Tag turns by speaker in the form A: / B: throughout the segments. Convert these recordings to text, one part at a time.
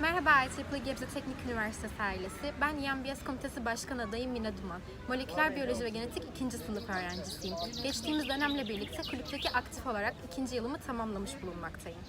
A: Merhaba IEEE Gebze Teknik Üniversitesi ailesi. Ben YMBS Komitesi Başkan adayım Mine Duman. Moleküler Biyoloji ve Genetik 2. sınıf öğrencisiyim. Geçtiğimiz dönemle birlikte kulüpteki aktif olarak ikinci yılımı tamamlamış bulunmaktayım.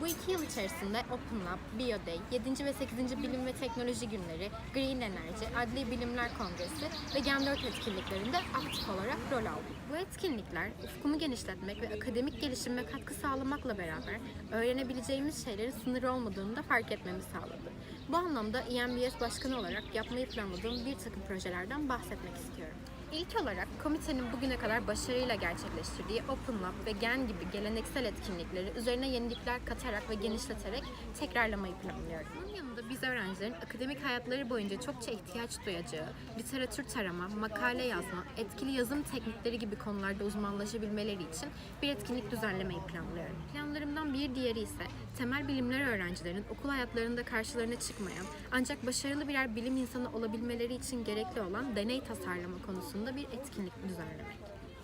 A: Bu iki yıl içerisinde Open Lab, BioDay, 7. ve 8. Bilim ve Teknoloji Günleri, Green Enerji, Adli Bilimler Kongresi ve Gen 4 etkinliklerinde aktif olarak rol aldım. Bu etkinlikler ufkumu genişletmek ve akademik gelişime katkı sağlamakla beraber öğrenebileceğimiz şeylerin sınırı olmadığını da fark etmemi sağladı. Bu anlamda EMBS Başkanı olarak yapmayı planladığım bir takım projelerden bahsetmek istiyorum. İlk olarak komitenin bugüne kadar başarıyla gerçekleştirdiği Open Lab ve Gen gibi geleneksel etkinlikleri üzerine yenilikler katarak ve genişleterek tekrarlamayı planlıyorum. Bunun yanında biz öğrencilerin akademik hayatları boyunca çokça ihtiyaç duyacağı literatür tarama, makale yazma, etkili yazım teknikleri gibi konularda uzmanlaşabilmeleri için bir etkinlik düzenlemeyi planlıyorum. Planlarımdan bir diğeri ise temel bilimler öğrencilerinin okul hayatlarında karşılarına çıkmayan ancak başarılı birer bilim insanı olabilmeleri için gerekli olan deney tasarlama konusunda bir etkinlik düzenlemek.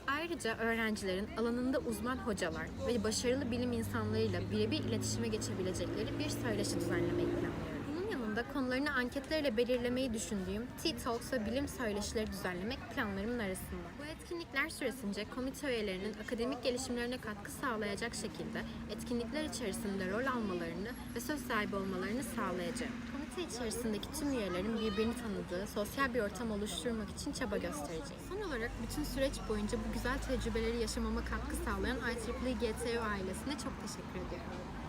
A: Ayrıca öğrencilerin alanında uzman hocalar ve başarılı bilim insanlarıyla birebir iletişime geçebilecekleri bir söyleşi düzenlemeyi planlıyorum. Yanında konularını anketlerle belirlemeyi düşündüğüm T-Talks ve bilim söyleşileri düzenlemek planlarımın arasında. Bu etkinlikler süresince komite üyelerinin akademik gelişimlerine katkı sağlayacak şekilde etkinlikler içerisinde rol almalarını ve söz sahibi olmalarını sağlayacağım. Komite içerisindeki tüm üyelerin birbirini tanıdığı sosyal bir ortam oluşturmak için çaba göstereceğiz. Son olarak bütün süreç boyunca bu güzel tecrübeleri yaşamama katkı sağlayan IEEE GTU ailesine çok teşekkür ediyorum.